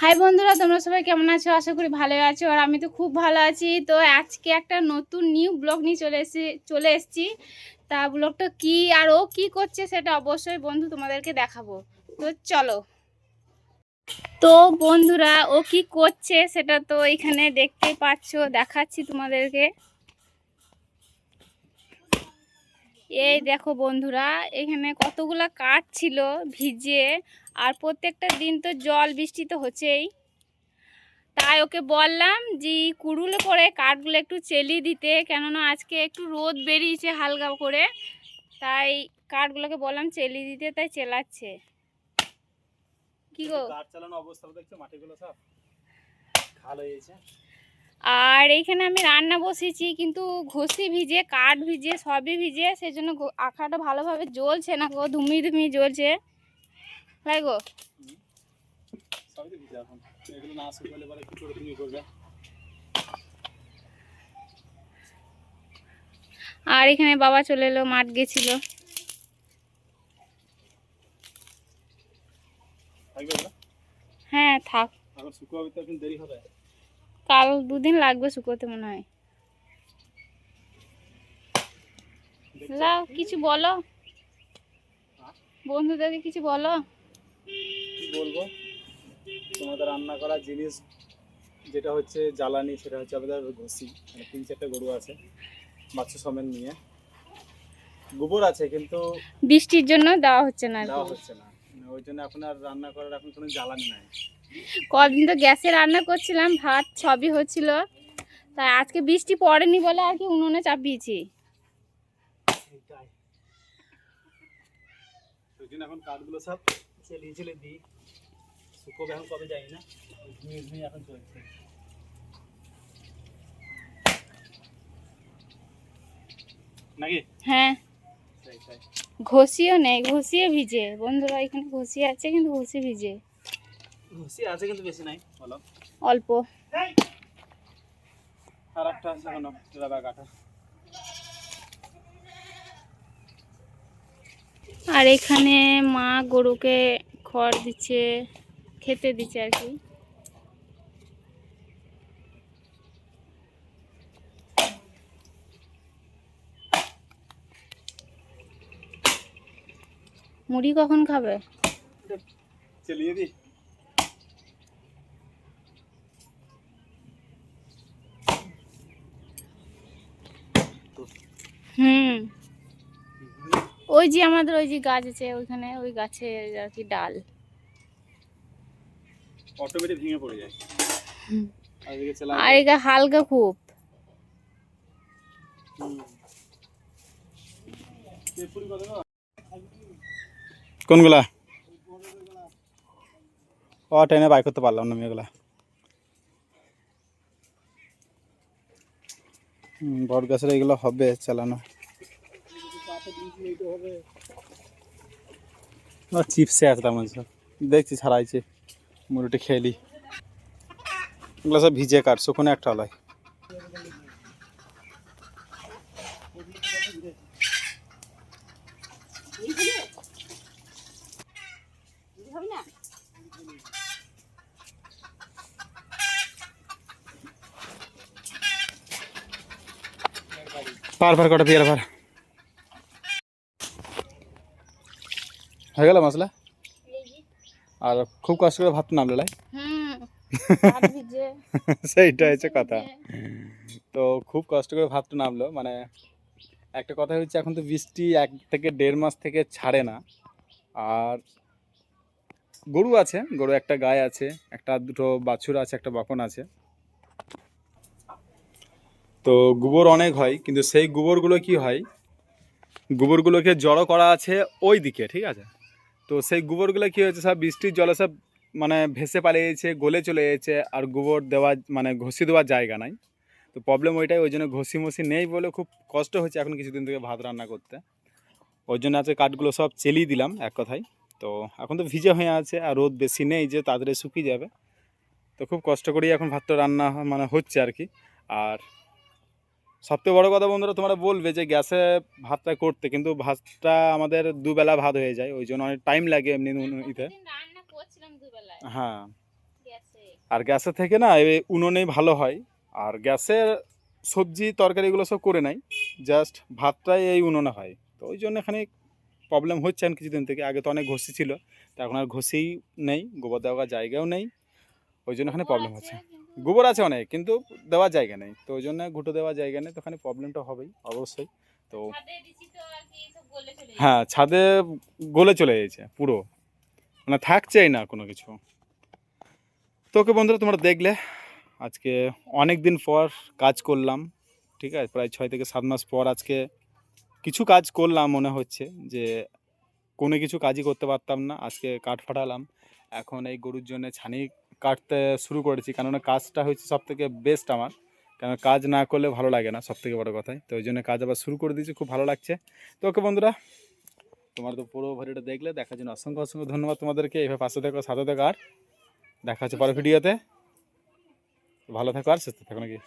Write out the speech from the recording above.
High বন্ধুরা, তোমরা সবাই কেমন আছো? আশা করি ভালো আছো আর আমি তো খুব ভালো আছি। তো আজকে একটা নতুন নিউ ব্লগ নিয়ে চলে এসে, চলে এসেছি। তা ব্লগটা কি আর ও কি করছে সেটা অবশ্যই বন্ধু তোমাদেরকে দেখাবো। তো চলো। তো বন্ধুরা, ও কি করছে সেটা তো এখানে দেখতে পাচ্ছো, দেখাচ্ছি তোমাদেরকে। এই দেখো বন্ধুরা, এখানে কতগুলা কাঠ ছিল ভিজে আর প্রত্যেকটা দিন তো জল বৃষ্টি তো হচ্ছেই। তাই ওকে বললাম যে কুড়ুলে করে কাঠগুলো একটু চেলিয়ে দিতে, কেননা আজকে একটু রোদ বেরিয়েছে হালকা করে। তাই কাঠগুলোকে বললাম চেলিয়ে দিতে, তাই চেলাচ্ছে। কি গো? চালানো অবস্থা দেখছ মাটিগুলো সব খাল হয়ে গেছে। আর এইখানে আমি রান্না বসেছি কিন্তু ঘষি ভিজে কাঠ ভিজে সবই ভিজে সেই জন্য আখাটা ভালোভাবে জ্বলছে না গো ধুমি ধুমি জ্বলছে। তাই গো? আর এখানে বাবা চলে এলো মাঠ গেছিল। হ্যাঁ থাক। কাল দুদিন লাগবে শুকোতে মনে হয়। লাও কিছু বলো। হ্যাঁ? বন্ধুদেরকে কিছু বলো। বলব? তোমাদের রান্না করা জিনিস যেটা হচ্ছে জ্বালানি সেটা হচ্ছে আমাদের ঘষি। মানে তিন চারটে গরু আছে বাচ্চা সমেত নিয়ে। গোবর আছে কিন্তু বৃষ্টির জন্য দেওয়া হচ্ছে না দেওয়া হচ্ছে না। ওই জন্য এখন আর রান্না করার এখন কোনো জ্বালানি নাই। কদিন তো গ্যাসে রান্না করছিলাম ভাত সবই হচ্ছিল। তাই আজকে বৃষ্টি পড়েনি বলে আর কি উনুনে চাপিয়েছি। সেইটাই ওই জন্য এখন কাঠগুলো সব চেলিয়ে চেলে দিই। শুকোবে এখন কবে যাই না। ধুয়ে ধুয়ে এখন চলছে। নাকি? হ্যাঁ। ঘষিও নেই ঘষিয়ে ভিজে। বন্ধুরা এখানে ঘষি আছে কিন্তু ঘষি ভিজে। ঘষি আছে কিন্তু বেশি নাই অল্প। আর একটা আছে এখনও রাবা কাঠা আর এখানে মা গরুকে খড় দিচ্ছে খেতে দিচ্ছে আর কি। মুড়ি কখন খাবে? চেলিয়ে হুম। ওই যে আমাদের ওই যে গাছ আছে ওইখানে ওই গাছে আর কি ডাল। অটোমেটিক ভেঙে পড়ে যায়। আর আর এটা হালকা খুব। কোনগুলা? ও, ট্রেনে বাই করতে পারলাম না আমি এগুলা বট গাছের এগুলো হবে চালানো। চিপসে সব। দেখছি, ছাড়াইছে। মুড়িটি খেলি। এগুলো সব ভিজে কাঠ শুকনো একটা আলাই পার পার কটা পেয়ারা পার। হয়ে গেল মশলা? আর খুব কষ্ট করে ভাত নামলে লাই? সেইটা হচ্ছে কথা। তো খুব কষ্ট করে ভাতটা নামলো মানে একটা কথা হচ্ছে এখন তো বৃষ্টি এক থেকে দেড় মাস থেকে ছাড়ে না। আর গরু আছে, গরু একটা গায়ে আছে, একটা দুটো বাছুর আছে, একটা বাকন আছে। তো গোবর অনেক হয়, কিন্তু সেই গোবরগুলো কি হয়? গোবরগুলোকে জড়ো করা আছে ওই দিকে, ঠিক আছে? তো সেই গোবরগুলো কি হয়েছে, সব বৃষ্টির জলে সব মানে ভেসে পালিয়েছে, গলে চলে গেছে, আর গোবর দেওয়া মানে ঘষি দেওয়ার জায়গা নাই। তো প্রবলেম ওইটাই, ওই জন্য ঘষি মসি নেই বলে খুব কষ্ট হচ্ছে এখন কিছুদিন থেকে ভাত রান্না করতে। ওই জন্য আজকে কাঠগুলো সব চেলিয়ে দিলাম, এক কথায়। তো এখন তো ভিজে হয়ে আছে আর রোদ বেশি নেই যে তাড়াতাড়ি শুকিয়ে যাবে। তো খুব কষ্ট করেই এখন ভাতটা রান্না মানে হচ্ছে আর কি। আর সবথেকে বড় কথা বন্ধুরা তোমরা বলবে যে গ্যাসে ভাতটা করতে কিন্তু ভাতটা আমাদের দুবেলা ভাত হয়ে যায় ওই জন্য অনেক টাইম লাগে এমনি ইতে। হ্যাঁ। আর গ্যাসের থেকে না এই উনুনেই ভালো হয়। আর গ্যাসের সবজি তরকারিগুলো সব করে নাই জাস্ট ভাতটাই এই উনুনে হয়। তো ওই জন্য এখানে প্রবলেম হচ্ছে আর কিছুদিন থেকে। আগে তো অনেক ঘষি ছিল তো এখন আর ঘষেই নেই গোবর দেওয়ার জায়গাও নেই ওই জন্য এখানে প্রবলেম হচ্ছে। গোবর আছে অনেক কিন্তু দেওয়ার জায়গা নেই তো ওই জন্য ঘুটো দেওয়ার জায়গা নেই তো ওখানে প্রবলেমটা হবেই অবশ্যই। তো হ্যাঁ ছাদে গলে চলে গেছে পুরো। মানে থাকছেই না কোনো কিছু। তো ওকে বন্ধুরা তোমরা দেখলে আজকে অনেক দিন পর কাজ করলাম ঠিক আছে প্রায় ছয় থেকে সাত মাস পর আজকে কিছু কাজ করলাম মনে হচ্ছে যে, কোনো কিছু কাজই করতে পারতাম না। আজকে কাঠ ফাটালাম। এখন এই গরুর জন্য ছানি কাটতে শুরু করেছি। কেননা কাজটা হচ্ছে সব থেকে বেস্ট আমার। কেন কাজ না করলে ভালো লাগে না সব থেকে বড় কথাই। তো ওই জন্য কাজ আবার শুরু করে দিয়েছি, খুব ভালো লাগছে। তো ওকে বন্ধুরা, তোমার তো পুরো ভিডিওটা দেখলে দেখার জন্য অসংখ্য অসংখ্য ধন্যবাদ তোমাদেরকে। এইভাবে পাশে থেকো, সাথে থেকো, আর দেখা হচ্ছে পরের ভিডিওতে ভালো থাকো আর সুস্থ থাকো নাকি?